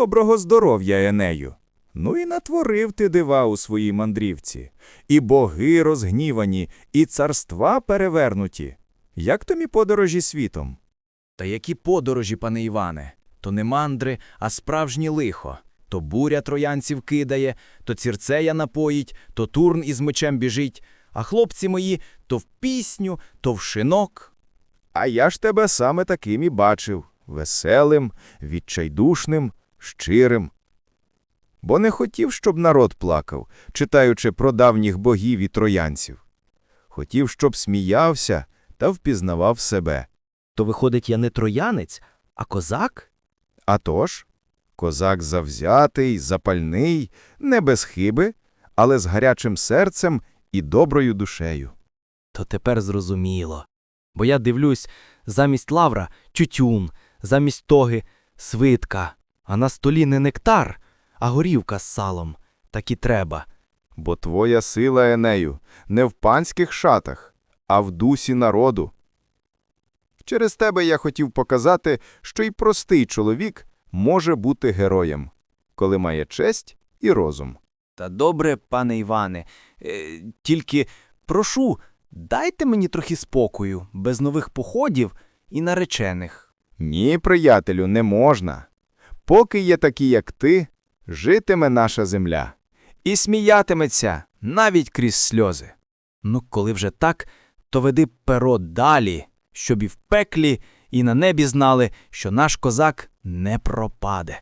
доброго здоров'я, Енею. Ну і натворив ти дива у своїй мандрівці. І боги розгнівані, і царства перевернуті. Як тобі подорожі світом? Та які подорожі, пане Іване? То не мандри, а справжнє лихо. То буря троянців кидає, то цірцея напоїть, то турн із мечем біжить, а хлопці мої то в пісню, то в шинок. А я ж тебе саме таким і бачив веселим, відчайдушним, щирим. Бо не хотів, щоб народ плакав, читаючи про давніх богів і троянців. Хотів, щоб сміявся та впізнавав себе. То виходить, я не троянець, а козак? А тож, козак завзятий, запальний, не без хиби, але з гарячим серцем і доброю душею. То тепер зрозуміло. Бо я дивлюсь, замість лавра тютюн, замість тоги свитка, а на столі не нектар, а горівка з салом. Так і треба. Бо твоя сила, Енею, не в панських шатах, а в дусі народу. Через тебе я хотів показати, що й простий чоловік може бути героєм, коли має честь і розум. Та добре, пане Іване, е, тільки прошу, дайте мені трохи спокою, без нових походів і наречених. Ні, приятелю, не можна. Поки є такі, як ти, житиме наша земля. І сміятиметься навіть крізь сльози. Ну, коли вже так, то веди перо далі, щоб і в пеклі, і на небі знали, що наш козак не пропаде.